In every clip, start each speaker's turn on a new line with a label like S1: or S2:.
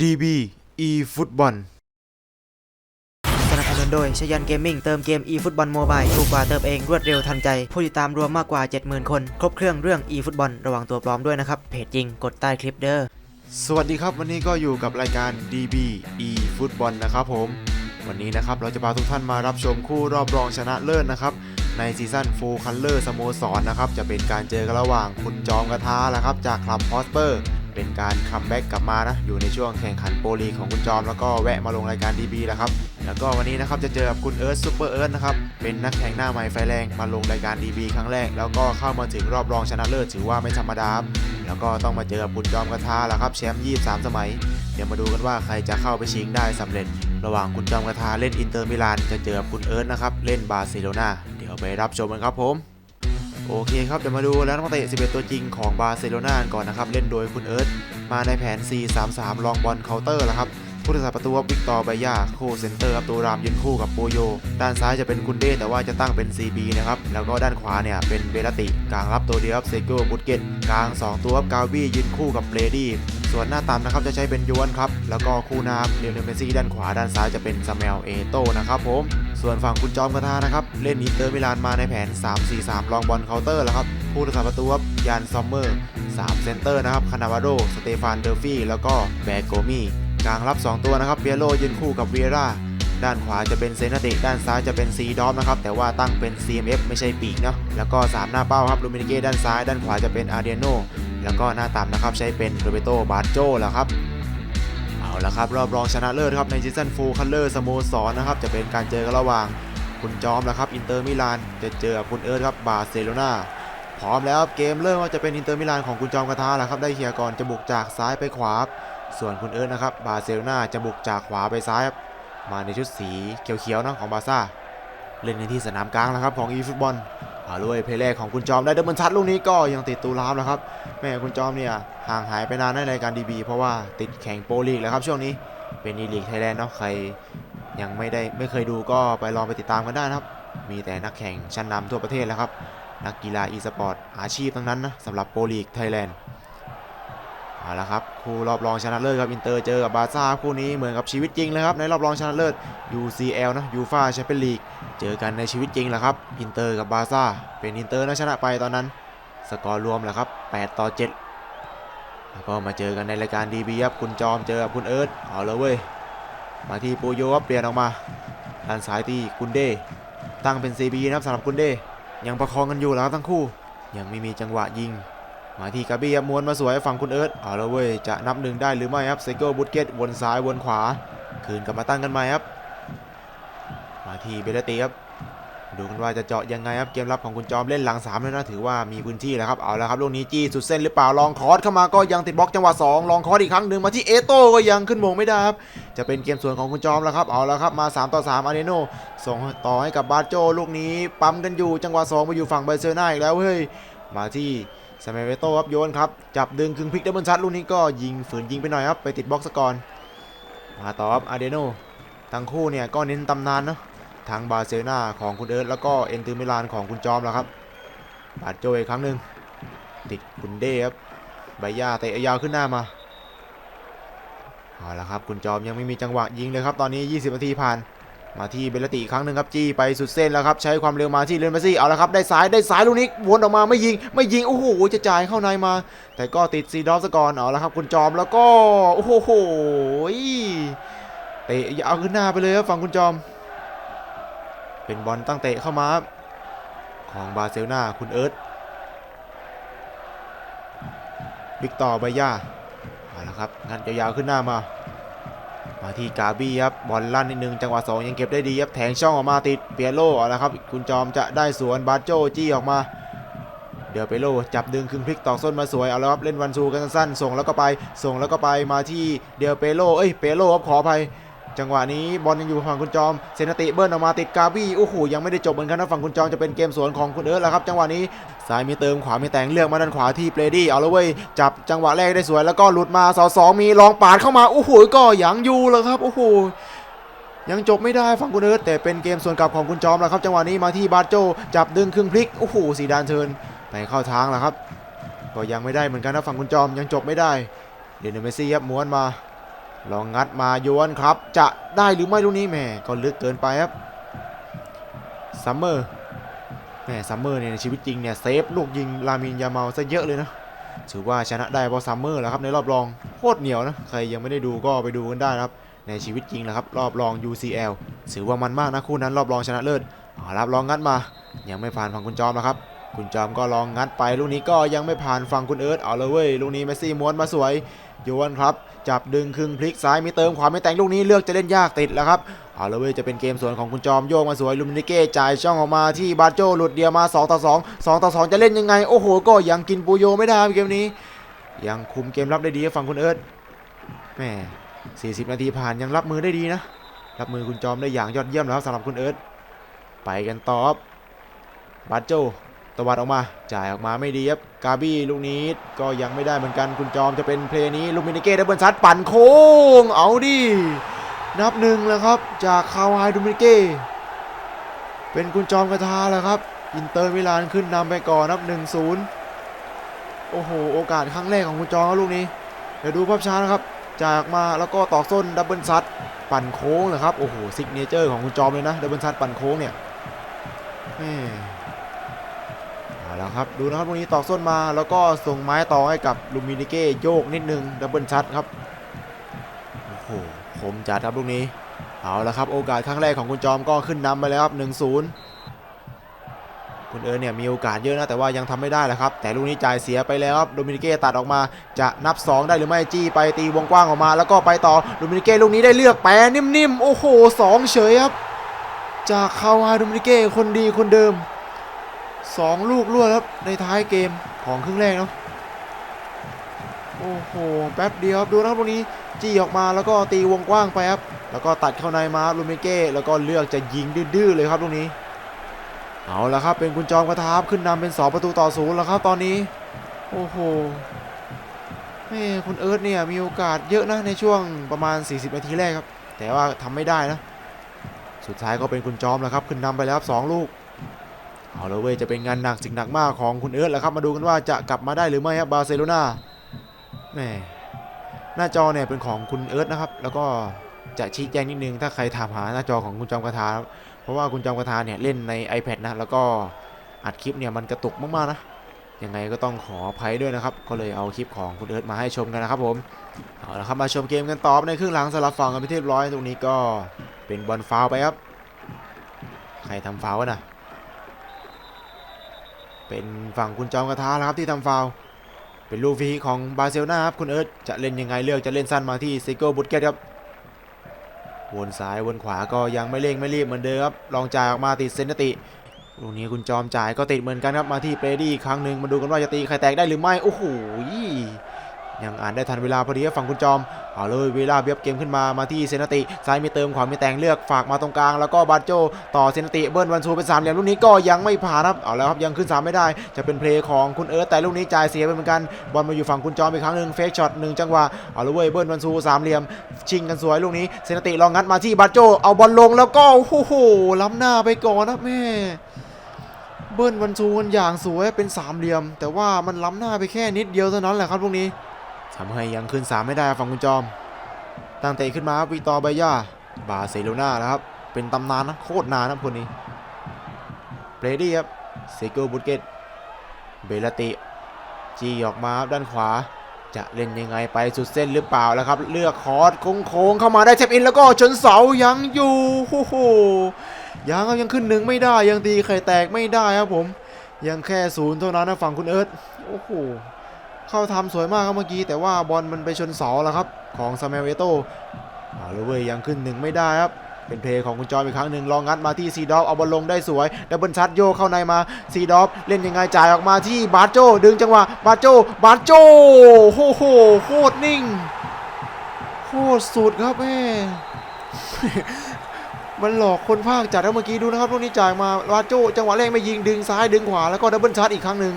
S1: DB e ฟุตบอล
S2: สนับสนุนโดยชยันเกมมิ่งเติมเกม e ฟุตบอลโมบายถูกกว่าเติมเองรวดเร็วทันใจ ผู้ติดตามรวมมากกว่า 70,000 คน ครบเครื่องเรื่อง e ฟุตบอลระวังตัวปลอมด้วยนะครับ เพจจริงกดใต้คลิปเด้อ
S1: สวัสดีครับวันนี้ก็อยู่กับรายการ DB e ฟุตบอลนะครับผม วันนี้นะครับเราจะพาทุกท่านมารับชมคู่รอบรองชนะเลิศนะครับในซีซั่นฟูลคัลเลอร์สโมสรนะครับจะเป็นการเจอกันระหว่างคุณจอมกระทาแล้วครับจากคลับพอสเปอร์ เป็นการคัมแบ็กกลับมานะ อยู่ในช่วงแข่งขันโปรลีของคุณจอม แล้วก็แวะมาลงรายการ DB แล้วครับ แล้วก็วันนี้นะครับจะเจอกับคุณเอิร์ธซูเปอร์เอิร์ธนะครับ เป็นนักแข่งหน้าใหม่ไฟแรงมาลงรายการ DB ครั้งแรก แล้วก็เข้ามาถึงรอบรองชนะเลิศถือว่าไม่ธรรมดาแล้วก็ต้องมาเจอกับคุณจอมกระทาแล้วครับแชมป์23 สมัย เดี๋ยวมาดูกันว่าใครจะเข้าไปชิงได้สำเร็จ ระหว่างคุณจอมกระทาเล่นอินเตอร์มิลานจะเจอกับคุณเอิร์ธนะครับเล่นบาร์เซโลนาเดี๋ยวไปรับชมกันครับผม โอเคครับ เดี๋ยวมาดูแล้วนักเตะ 11 ตัวจริงของบาร์เซโลนาก่อนนะครับ เล่นโดยคุณเอิร์ธมาในแผน 4-3-3 ลองบอลเคาน์เตอร์นะครับผู้รักษาประตูวิกตอร์ไบยาคู่เซนเตอร์ครับตัวรามยืนคู่กับโปโย ด้านซ้ายจะเป็นคุนเด้แต่ว่าจะตั้งเป็น CB นะครับ แล้วก็ด้านขวาเนี่ยเป็นเบลติ กลางรับตัวเดียวครับเซโกบุตเกตกลาง 2 ตัวครับกาวี่ยืนคู่กับเบรดี้ ส่วนหน้าตามนะครับจะใช้เป็นยวนครับ แล้วก็คู่หน้าเรียวเนลเมซี่ด้านขวาด้านซ้ายจะเป็นซาเมลเอโตนะครับผม ส่วนฝั่งคุณจอมกระทานะครับ เล่นอินเตอร์มิลานมาในแผน 3-4-3 ลองบอลเคาน์เตอร์แล้วครับ ผู้รักษาประตูครับยานซอมเมอร์3เซนเตอร์นะครับคานาวาโด สเตฟานเดอร์ฟี่ แล้วก็แบโกมี่กลางรับ 2 ตัวนะครับเปียโรยืนคู่กับเวียร่าด้านขวาจะเป็นเซนาติด้านซ้ายจะเป็นซีดอมนะครับ แต่ว่าตั้งเป็น CMF ไม่ใช่ปีกเนาะแล้วก็ 3 หน้าเป้าครับลูมินิเก้ด้านซ้าย ด้านขวาจะเป็นอาร์เดียโน แล้วก็หน้าต่ำนะครับใช้เป็นโรเบโตบาโจแล้วครับเอาละครับรอบรองชนะเลิศครับในซีซั่นฟูลคัลเลอร์สโมสรนะครับจะเป็นการเจอกันระหว่างคุณจอมแล้วครับอินเตอร์มิลานจะเจอกับคุณเอิร์ธครับบาร์เซโลนาพร้อมแล้วเกมเริ่มว่าจะเป็นอินเตอร์มิลานของคุณจอมกระทาแล้วครับได้เคลียร์ก่อนจะบุกจากซ้ายไปขวา ส่วนคุณเอิร์ธนะครับบาร์เซโลนาจะบุกจากขวาไปซ้ายมาในชุดสีเขียวๆนะของบาร์ซ่าเล่นในที่สนามกลางแล้วครับของอีฟุตบอล เอาเลยเพลย์ของคุณจอมได้ดับเบิลทัชลูกนี้ก็ยังติดตูรามแล้วครับแม่คุณจอมเนี่ยห่างหายไปนานในรายการดีบีเพราะว่าติดแข่งโปรลีกแล้วครับช่วงนี้เป็นอีลีกไทยแลนด์เนาะใครยังไม่ได้ไม่เคยดูก็ไปลองไปติดตามกันได้นะครับ มีแต่นักแข่งชั้นนำทั่วประเทศแล้วครับ นักกีฬาอีสปอร์ตอาชีพทั้งนั้นนะสำหรับโปรลีกไทยแลนด์ ละครับคู่รอบรองชนะเลิศครับอินเตอร์เจอกับบาร์ซ่าคู่นี้เหมือนกับชีวิตจริงเลยครับในรอบรองชนะเลิศ UCL นะยูฟาแชมเปี้ยนลีกเจอกันในชีวิตจริงแหละครับอินเตอร์กับบาร์ซ่าเป็นอินเตอร์นะชนะไปตอนนั้น สกอร์รวมแหละครับ 8 ต่อ 7 แล้วก็มาเจอกันในรายการดีบีครับคุณจอมเจอกับคุณเอิร์ธเอาเลยเว้ยมาที่ปูโยครับเปลี่ยนออกมาด้านซ้ายที่กุนเดตั้งเป็น CB นะครับสำหรับกุนเดยังประคองกันอยู่แล้วทั้งคู่ ยังไม่มีจังหวะยิง มาที่กาบี้ม้วนมาสวยฝั่งคุณเอิร์ธเอาลยเว้ยจะนับหนึ่งได้หรือไม่ครับเซโกบุตเกตวนซ้ายวนขวา คืนกลับมาตั้งกันใหม่ครับ มาที่เบลตีครับดูกันว่าจะเจาะยังไงครับเกมรับของคุณจอมเล่นหลัง3แล้วนะถือว่ามีพื้นที่แล้วครับเอาแล้วครับลูกนี้จี้สุดเส้นหรือเปล่าลองคอร์สเข้ามาก็ยังติดบล็อกจังหวะ2ลองคอร์สอีกครั้งหนึ่งมาที่เอโต้ก็ยังขึ้นมงไม่ได้ครับจะเป็นเกมส่วนของคุณจอมแล้วครับเอาแล้วครับมา 3 ต่อ3อาเดโนส่งต่อให้กับบาโจลูกนี้ปั๊มกันอยู่จังหวะ2ไปอยู่ฝั่งไบเซอร์นาอีกแล้วเฮ้ยมาที่ ซาเมเวโต้ครับโยนครับ จับดึงคึงพลิกดับเบิลชัดลูกนี้ก็ยิงฝืนยิงไปหน่อยครับ ไปติดบล็อกซะก่อน มาต่อครับอาเดโนทั้งคู่เนี่ยก็เน้นตำนานเนาะทางบาร์เซโลนาของคุณเอิร์ธแล้วก็เอ็นตอร์มิลานของคุณจอมแล้วครับ บาดโจอีกครั้งหนึ่งติดคุณเด้ครับใบหญ้าเตะยาวขึ้นหน้ามาเอาละครับ คุณจอมยังไม่มีจังหวะยิงเลยครับ ตอนนี้ 20 นาทีผ่าน มาที่เบลติครั้งหนึ่งครับจี้ไปสุดเส้นแล้วครับใช้ความเร็วมาที่เลนเมสซี่เอาละครับได้ซ้ายได้ซ้ายลูกนี้วนออกมาไม่ยิงไม่ยิงโอ้โหจะจ่ายเข้าในมา แต่ก็ติดซีดอฟสกอนเอาละครับคุณจอมแล้วก็โอ้โหเตะยาวขึ้นหน้าไปเลยครับฝั่งคุณจอม เป็นบอลตั้งเตะเข้ามาของบาเซลนาคุณเอิร์ธวิกต่อร์ไบย่าเอาละครับงัดยาวๆขึ้นหน้ามา มาที่กาบี้ครับบอลลั่นนิดนึงจังหวะสองยังเก็บได้ดีครับแทงช่องออกมาติดเปียโลเอาละครับคุณจอมจะได้สวนบาโจจี้ออกมา เดี๋ยวเปโลจับดึงคึงพลิกตอกส้นมาสวยเอาละครับเล่นวันซูกันสั้นๆส่งแล้วก็ไปส่งแล้วก็ไปมาที่เดียวเปโลเอ้ยเปโลครับขออภัยจังหวะนี้บอลยังอยู่ฝั่งคุณจอมเซนติเบิ้ลออกมาติดกาบี้โอ้โหยังไม่ได้จบเหมือนกันนะฝั่งคุณจอมจะเป็นเกมสวนของคุณเอิร์ธแล้วครับ จังหวะนี้ ซ้ายมีเติมขวามีแต่งเลือกมาด้านขวาที่เปรดี้เอาละเว้ยจับจังหวะแรกได้สวยแล้วก็หลุดมาสาสองมีลองปาดเข้ามาโอ้โหก็ยังอยู่แล้วครับโอ้โหยังจบไม่ได้ฝั่งคุณเอิร์ธแต่เป็นเกมส่วนกลับของคุณจอมแล้วครับ จังหวะนี้มาที่บาโจจับดึงครึ่งพลิกโอ้โหสีดานเทิร์นไปเข้าทางแล้วครับ ก็ยังไม่ได้เหมือนกันนะฝั่งคุณจอมยังจบไม่ได้ เดนเมซี่ครับม้วนมา ลองงัดมาโยนครับ จะได้หรือไม่ลูกนี้แม่ก็ลึกเกินไปครับซัมเมอร์ แม่ซัมเมอร์เนี่ยในชีวิตจริงเนี่ยเซฟลูกยิงลามินยาเมาซะเยอะเลยนะถือว่าชนะได้เพราะซัมเมอร์แล้วครับในรอบรองโคตรเหนียวนะใครยังไม่ได้ดูก็ไปดูกันได้นะครับในชีวิตจริงนะครับรอบรอง UCL ถือว่ามันมากนะคู่นั้นรอบรองชนะเลิศเอารับลองงัดมา ยังไม่ผ่านฝั่งคุณจอมนะครับคุณจอมก็ลองงัดไปลูกนี้ก็ยังไม่ผ่านฝั่งคุณเอิร์ธเอาเลยเว้ยลูกนี้เมสซี่ม้วนมาสวยโยนครับ จับดึงครึ่งพลิกซ้ายมีเติมขวาไม่แต่งลูกนี้เลือกจะเล่นยากติดแล้วครับเอาเลเว้ยจะเป็นเกมสวนของคุณจอมโยกมาสวยลูมินิเก้จ่ายช่องออกมาที่บาโจหลุดเดียวมา2ต่อ2 2ต่อ2จะเล่นยังไง โอ้โห ก็ยังกินปูโยไม่ได้เกมนี้ ยังคุมเกมรับได้ดีครับฝั่งคุณเอิร์ธแหม40 นาทีผ่านยังรับมือได้ดีนะ รับมือคุณจอมได้อย่างยอดเยี่ยมแล้วสำหรับคุณเอิร์ธไปกันต่อบบาโจ ตวัดออกมา จ่ายออกมาไม่ดีครับ กาบี้ลูกนี้ก็ยังไม่ได้เหมือนกันคุณจอมจะเป็นเพลย์นี้ลูมินิเก้ดับเบิลซัดปั่นโค้ง เอาดินับหนึ่งแล้วครับ จากคาวไฮดูมินิเก้เป็นคุณจอมกระทาแล้วครับ อินเตอร์มิลานขึ้นนำไปก่อนนับ 1-0 โอ้โห โอกาสครั้งแรกของคุณจอมครับลูกนี้ เดี๋ยวดูภาพช้านะครับ จากมาแล้วก็ตอกส้นดับเบิลซัดปั่นโค้งเหรอครับ โอ้โหซิกเนเจอร์ของคุณจอมเลยนะดับเบิลซัดปั่นโค้งเนี่ย ครับดูนะครับตรงนี้ตอกส้นมาแล้วก็ส่งไม้ต่อให้กับลูมินิเก้โยกนิดนึงดับเบิลซัดครับโอ้โหคมจัดครับลูกนี้เอาละครับโอกาสครั้งแรกของคุณจอมก็ขึ้นนำไปแล้วครับ1-0 คุณเอิร์เนี่ยมีโอกาสเยอะนะแต่ว่ายังทำไม่ได้แหละครับ แต่ลูกนี้จ่ายเสียไปแล้วครับโดมินิเก้ตัดออกมาจะนับ 2 ได้หรือไม่จี้ไปตีวงกว้างออกมา แล้วก็ไปต่อโดมินิเก้ลูกนี้ได้เลือกแปรนิ่มๆโอ้โหสองเฉยครับจากคาวาโดมินิเก้คนดีคนเดิม 2 ลูกรวดครับในท้ายเกมของครึ่งแรกเนาะโอ้โหแป๊บเดียวครับดูนะครับตรงนี้จี้ออกมาแล้วก็ตีวงกว้างไปครับแล้วก็ตัดเข้าในมาลูมินิเก้แล้วก็เลือกจะยิงดื้อๆเลยครับตรงนี้ เอาละครับเป็นคุณจอมกระทาบขึ้นนำเป็น 2 ประตูต่อศูนย์แล้วครับตอนนี้ โอ้โหแม่คุณเอิร์ธเนี่ยมีโอกาสเยอะนะในช่วงประมาณ 40 นาทีแรกครับ แต่ว่าทำไม่ได้นะ สุดท้ายก็เป็นคุณจอมแล้วครับ ขึ้นนำไปแล้วครับสองลูก เอาละเว้ยจะเป็นงานหนักสิ่งหนักมากของคุณเอิร์ธแล้วครับมาดูกันว่าจะกลับมาได้หรือไม่ครับบาร์เซโลนาแหม่หน้าจอเนี่ยเป็นของคุณเอิร์ธนะครับ แล้วก็จะชี้แจงนิดนึงถ้าใครถามหาหน้าจอของคุณจอมกระทาเพราะว่าคุณจอมกระทาเนี่ยเล่นใน iPad นะแล้วก็อัดคลิปเนี่ยมันกระตุกมากๆนะยังไงก็ต้องขออภัยด้วยนะครับ ก็เลยเอาคลิปของคุณเอิร์ธมาให้ชมกันนะครับผมเอาละครับมาชมเกมกันต่อในครึ่งหลังสลับฝั่งกันไปเรียบร้อยตรงนี้ก็เป็นบอลฟาวไปครับ ใครทำฟาวล์วะนะ เป็นฝั่งคุณจอมกระทาแล้วครับที่ทำฟาวเป็นลูกฟรีของบาเซลนาครับคุณเอิร์ธจะเล่นยังไงเลือกจะเล่นสั้นมาที่ซิโก้บุตเกตครับวนซ้ายวนขวาก็ยังไม่เร่งไม่รีบเหมือนเดิมครับลองจ่ายออกมาติดเซนติลูกนี้คุณจอมจ่ายก็ติดเหมือนกันครับมาที่เปรดี้อีกครั้งหนึ่งมาดูกันว่าจะตีใครแตกได้หรือไม่โอ้โหยังอ่านได้ทันเวลาพอดีครับฝั่งคุณจอม เอาเลยเวลาเบียบเกมขึ้นมามาที่เซนติซ้ายมีเติมขวามีแต่งเลือกฝากมาตรงกลางแล้วก็บาโจต่อเซนติเบิ้ลวันซูเป็นสามเหลี่ยมลูกนี้ก็ยังไม่ผ่านครับเอาแล้วครับยังขึ้นสามไม่ได้ จะเป็นเพลย์ของคุณเอิร์ธแต่ลูกนี้จ่ายเสียไปเหมือนกันบอลมาอยู่ฝั่งคุณจอมอีกครั้งหนึ่งเฟกช็อตหนึ่งจังหวะเอาเลยเว้ยเบิ้ลวันซูสามเหลี่ยมชิงกันสวยลูกนี้เซนติลองงัดมาที่บาโจเอาบอลลงแล้วก็โอ้โหล้ำหน้าไปก่อนนะแม่เบิ้ลวันซูกันอย่างสวยเป็นสามเหลี่ยม แต่ว่ามันล้ำหน้าไปแค่นิดเดียวเท่านั้นแหละครับลูกนี้ ทำให้ยังขึ้นสามไม่ได้ฝั่งคุณจอม ตั้งเตะขึ้นมาวิตอร์ไบย่าบาเซโลนาแล้วครับ เป็นตำนานนะโคตรนานนะคนนี้เบรดี้ครับเซโกบุตเกตเบลติจีออกมาด้านขวา จะเล่นยังไงไปสุดเส้นหรือเปล่าแล้วครับ เลือกคอร์สโค้งเข้ามาได้เทปอินแล้วก็ชนเสายังอยู่โอ้โหยังครับยังขึ้นหนึ่งไม่ได้ยังตีไข่แตกไม่ได้ครับผม ยังแค่ศูนย์เท่านั้นนะฝั่งคุณเอิร์ธโอ้โห เข้าทำสวยมากครับเมื่อกี้แต่ว่าบอลมันไปชนเสาแล้วครับ ของซามูเอเอโตเอาเลยเว้ยยังขึ้นหนึ่งไม่ได้ครับเป็นเพลย์ของคุณจอมอีกครั้งหนึ่งลองงัดมาที่ซีดอฟเอาบอลลงได้สวยดับเบิลชัดโยเข้าในมาซีดอฟเล่นยังไงจ่ายออกมาที่บาโจดึงจังหวะบาโจบาโจโอ้โหโคตรนิ่งโคตรสุดครับแม่มันหลอกคนภาคจัดแล้วเมื่อกี้ดูนะครับลูกนี้จ่ายมาบาโจจังหวะแรกไม่ยิงดึงซ้ายดึงขวาแล้วก็ดับเบิลชัดอีกครั้งหนึ่ง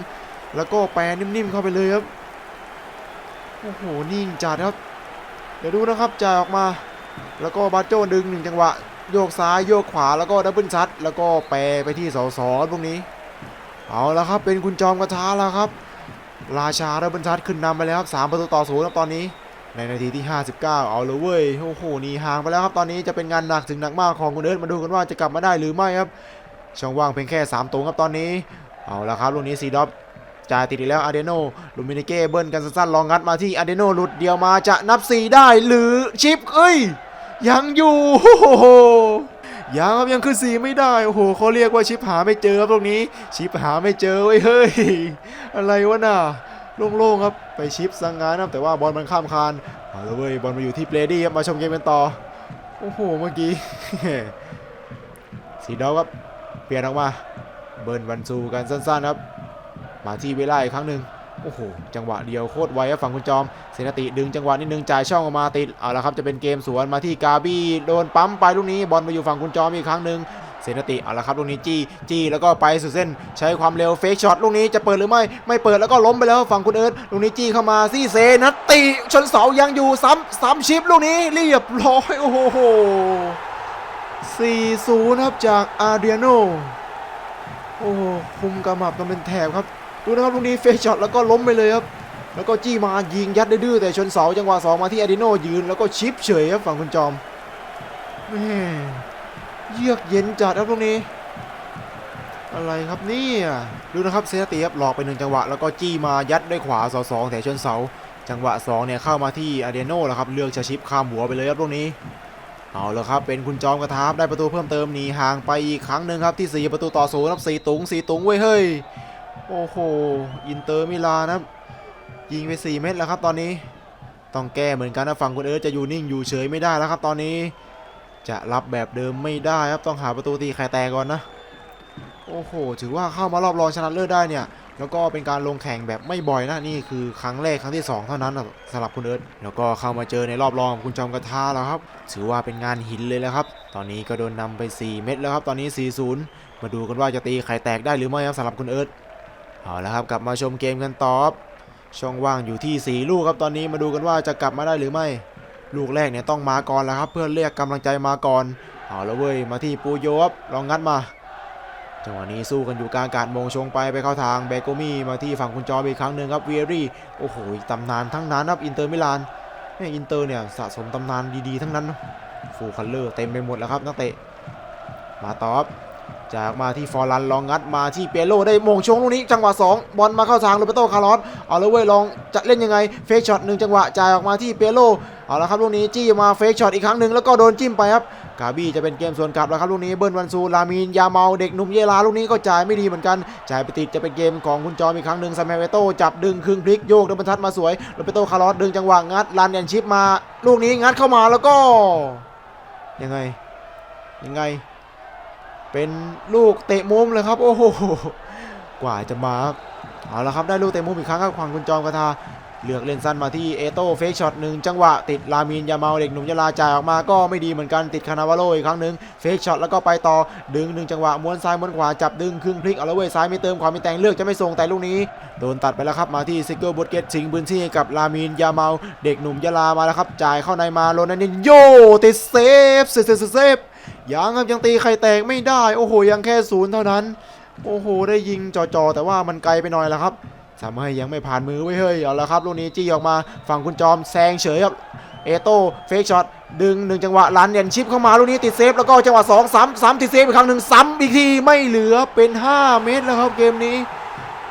S1: แล้วก็แปรนิ่มๆเข้าไปเลยครับ โอ้โหนิ่งจัดครับ เดี๋ยวดูนะครับจ่ายออกมา แล้วก็บาโจ้ดึงหนึ่งจังหวะ โยกซ้ายโยกขวาแล้วก็ดับเบิลชัดแล้วก็แปรไปที่เสาสองตรงนี้ เอาแล้วครับเป็นคุณจอมกระทาแล้วครับ ราชาดับเบิลชัดขึ้นนำไปแล้วครับสามประตูต่อศูนย์ครับตอนนี้ ในนาทีที่ 59 เอาเลยเว้ยโอ้โหนี่ห่างไปแล้วครับตอนนี้จะเป็นงานหนักถึงหนักมากของคุณเอิร์ธมาดูกันว่าจะกลับมาได้หรือไม่ครับช่องว่างเพียงแค่ 3ตัวครับตอนนี้ เอาละครับลูกนี้ซีดอฟ จ่ายติดอีกแล้วอาเดโนลูมินิเก้เบิ้ลกันสั้นๆลองงัดมาที่อาเดโนหลุดเดียวมาจะนับ 4 ได้หรือชิปเอ้ย ยังอยู่โอ้โหยังครับยังขึ้นสีไม่ได้โอ้โหเขาเรียกว่าชิปหาไม่เจอครับตรงนี้ ชิปหาไม่เจอเว้ยเฮ้ยอะไรวะน่ะโล่งๆครับไปชิปสังงานครับแต่ว่าบอลมันข้ามคานเอาละเว้ยบอลมาอยู่ที่เบรดี้ครับมาชมเกมกันต่อโอ้โหเมื่อกี้สีดอฟครับเปลี่ยนออกมาเบิร์นวันซูกันสั้นๆครับ มาที่เวลาอีกครั้งหนึ่งโอ้โห จังหวะเดียวโคตรไวครับฝั่งคุณจอมเซนติดึงจังหวะนิดนึงจ่ายช่องออกมาติด เอาละครับจะเป็นเกมสวนมาที่กาบี้โดนปั๊มไปลูกนี้บอลมาอยู่ฝั่งคุณจอมอีกครั้งหนึ่งเซนติเอาละครับลูกนี้จี้จี้แล้วก็ไปสุดเส้น ใช้ความเร็วเฟกช็อตลูกนี้จะเปิดหรือไม่ ไม่เปิดแล้วก็ล้มไปแล้วฝั่งคุณเอิร์ธลูกนี้จี้เข้ามาซี่เซนติชนเสายังอยู่ซ้ำซ้ำชิปลูกนี้เรียบร้อยโอ้โห4-0ครับจากอาเดียโนโอ้โหคุมกำมับกันเป็นแถบครับ ดูนะครับลูกนี้เฟชช็อตแล้วก็ล้มไปเลยครับแล้วก็จี้มายิงยัดดื้อแต่ชนเสาจังหวะสองมาที่อาดิโนยืนแล้วก็ชิปเฉยครับฝั่งคุณจอมแม่เยือกเย็นจัดครับลูกนี้ อะไรครับนี่ดูนะครับเซนติครับหลอกไปหนึ่งจังหวะ แล้วก็จี้มายัดด้วยขวาสาสองแต่ชนเสา จังหวะสองเนี่ยเข้ามาที่อาเดโนแล้วครับเลือกจะชิปข้ามหัวไปเลยครับลูกนี้เอาละครับเป็นคุณจอมกระทาบได้ประตูเพิ่มเติมหนีห่างไปอีกครั้งหนึ่งครับที่ 4 ประตูต่อศูนย์ครับสี่ตุงสี่ตุงเว้ยเฮ้ย โอ้โห อินเตอร์มิลานะครับ ยิงไป 4 เม็ดแล้วครับตอนนี้ ต้องแก้เหมือนกันนะฝั่งคุณเอิร์ธจะอยู่นิ่งอยู่เฉยไม่ได้แล้วครับตอนนี้ จะรับแบบเดิมไม่ได้ครับต้องหาประตูตีไข่แตกก่อนนะ โอ้โห ถือว่าเข้ามารอบรองชนะเลิศได้เนี่ย แล้วก็เป็นการลงแข่งแบบไม่บ่อยนะนี่คือครั้งแรกครั้งที่ 2 เท่านั้นนะสำหรับคุณเอิร์ธแล้วก็เข้ามาเจอในรอบรองคุณจอมกระทาแล้วครับ ถือว่าเป็นงานหินเลยแล้วครับ ตอนนี้ก็โดนนำไป 4 เม็ดแล้วครับตอนนี้ 4-0 มาดูกันว่าจะตีไข่แตกได้หรือไม่ครับสำหรับคุณเอิร์ธ เอาละครับกลับมาชมเกมกันต่อช่องว่างอยู่ที่ 4 ลูกครับตอนนี้มาดูกันว่าจะกลับมาได้หรือไม่ ลูกแรกเนี่ยต้องมาก่อนแล้วครับ เพื่อเรียกกำลังใจมาก่อนเอาแล้วเว้ยมาที่ปูโยบลองงัดมาจังหวะนี้สู้กันอยู่กลางกาศมงชงไปไปเข้าทางเบโกมี่มาที่ฝั่งคุณจออีกครั้งหนึ่งครับเวียรี่โอ้โหตำนานทั้งนั้นครับอินเตอร์มิลานแม่อินเตอร์เนี่ยสะสมตำนานดีๆ ทั้งนั้นฟูลคัลเลอร์เต็มไปหมดแล้วครับนักเตะมาตอบ จากมาที่ฟอร์ลันลองงัดมาที่เปโลได้มงชงลูกนี้จังหวะ2บอลมาเข้าทางโรเบโตคาร์ลอสเอาเลยเว้ยลองจะเล่นยังไงเฟกช็อตหนึ่งจังหวะจ่ายออกมาที่เปโลเอาละครับลูกนี้จี้มาเฟกช็อตอีกครั้งหนึ่งแล้วก็โดนจิ้มไปครับกาบี้จะเป็นเกมส่วนกลับแล้วครับลูกนี้เบิ้ลวันซูลามีนยาเมาเด็กหนุ่มเยลาลูกนี้ก็จ่ายไม่ดีเหมือนกันจ่ายไปติดจะเป็นเกมของคุณจอมอีกครั้งหนึ่งซามเมเวโตจับดึงครึ่งพลิกโยกเดินบรรทัดมาสวยโรเปโตคาร์ลอสดึงจังหวะงัดลันแอนชิปมา ลูกนี้งัดเข้ามาแล้วก็ ยังไงยังไง เป็นลูกเตะมุมเลยครับ โอ้โหกว่าจะมาเอาละครับได้ลูกเตะมุมอีกครั้งครับฝั่งคุณจอมกระทาเลือกเล่นสั้นมาที่เอโต้เฟกช็อตหนึ่งจังหวะติดลามินยาเมาเด็กหนุ่มยาลาจ่ายออกมาก็ไม่ดีเหมือนกันติดคานาวาโลอีกครั้งหนึ่งเฟกช็อตแล้วก็ไปต่อดึงหนึ่งจังหวะม้วนซ้ายม้วนขวาจับดึงครึ่งพลิกเอาละเว้ยซ้ายมีเติมขวามีแต่งเลือกจะไม่ส่งแต่ลูกนี้ โดนตัดไปแล้วครับมาที่ซิกเกิลบุตเกตสิงพื้นที่กับลามินยาเมาเด็กหนุ่มยาลามาแล้วครับจ่ายเข้าในมาโรนันดินโยติดเซฟเซฟเซฟเซฟ ยังครับยังตีไข่แตกไม่ได้ โอ้โห ยังแค่ศูนย์เท่านั้น โอ้โห ได้ยิงจ่อๆแต่ว่ามันไกลไปหน่อยแล้วครับสามารถยังไม่ผ่านมือไว้เฮ้ยเอาละครับลูกนี้จี้ออกมาฝั่งคุณจอมแซงเฉยครับเอโต้เฟกช็อตดึงหนึ่งจังหวะลันเด่นชิปเข้ามาลูกนี้ติดเซฟแล้วก็จังหวะ2 3 3ติดเซฟอีกครั้งหนึ่งซ้ำอีกทีไม่เหลือเป็น 5 เมตรแล้วครับเกมนี้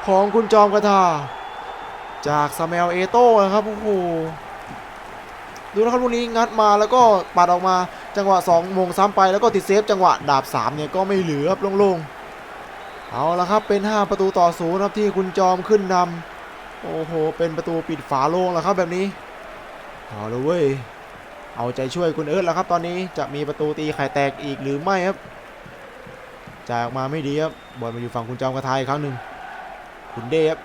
S1: ของคุณจอมกระทา จากซามูเอลเอโต้นะครับโอ้โหดูนะครับลูกนี้งัดมาแล้วก็ปัดออกมา จังหวะ2มงซ้ำไปแล้วก็ติดเซฟจังหวะดาบ3เนี่ยก็ไม่เหลือครับโล่งๆเอาละครับเป็น 5 ประตูต่อศูนย์ครับที่คุณจอมขึ้นนำโอ้โหเป็นประตูปิดฝาโล่งแล้วครับแบบนี้เอาละเว้ยเอาใจช่วยคุณเอิร์ธแล้วครับตอนนี้จะมีประตูตีไข่แตกอีกหรือไม่ครับจ่ายออกมาไม่ดีครับบอลมาอยู่ฝั่งคุณจอมกระทายครั้งหนึ่งคุณเดฟ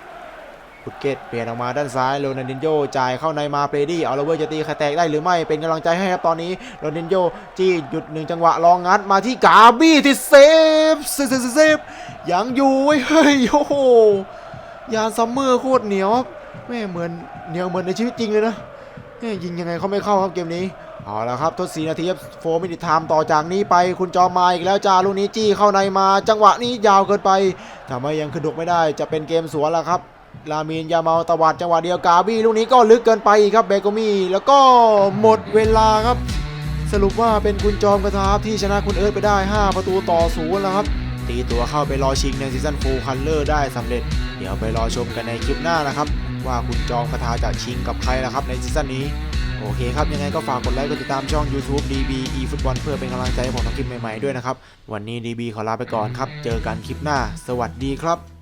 S1: พุดเกตเปลี่ยนออกมาด้านซ้ายโรนันดินโยจ่ายเข้าในมาเปรดี้เอาลเว้ยจะตีไข่แตกได้หรือไม่เป็นกำลังใจให้ครับตอนนี้โรนันดินโยจี้หยุดหนึ่งจังหวะลองงัดมาที่กาบี้ที่เซฟเซฟเซฟยังอยู่เว้ยเฮ้ยโอ้โหยานซัมเมอร์โคตรเหนียวแม่เหมือนเหนียวเหมือนในชีวิตจริงเลยนะแม่ยิงยังไงเขาไม่เข้าครับเกมนี้เอาละครับทดสีนาทีครับโฟมินิทามต่อจากนี้ไปคุณจอมมาอีกแล้วจ้าลูกนี้จี้เข้าในมา จังหวะนี้ยาวเกินไปทำไมยังขึ้นดกไม่ได้จะเป็นเกมสวนแล้วครับ ลามินยาเมาตวัดจังหวะเดียวกาบี้ลูกนี้ก็ลึกเกินไปครับเบโกมี่แล้วก็หมดเวลาครับ สรุปว่าเป็นคุณจอมกระทาที่ชนะคุณเอิร์ธไปได้ 5 ประตูต่อศูนย์แล้วครับ ตีตัวเข้าไปรอชิงในซีซั่นฟูลคัลเลอร์ได้สำเร็จ เดี๋ยวไปรอชมกันในคลิปหน้านะครับ ว่าคุณจอมกระทาจะชิงกับใครนะครับในซีซั่นนี้โอเคครับ ยังไงก็ฝากกดไลค์กดติดตามช่อง YouTube DB eFootball เพื่อเป็นกำลังใจให้ผมทำคลิปใหม่ๆด้วยนะครับ วันนี้ DB ขอลาไปก่อนครับ เจอกันคลิปหน้า สวัสดีครับ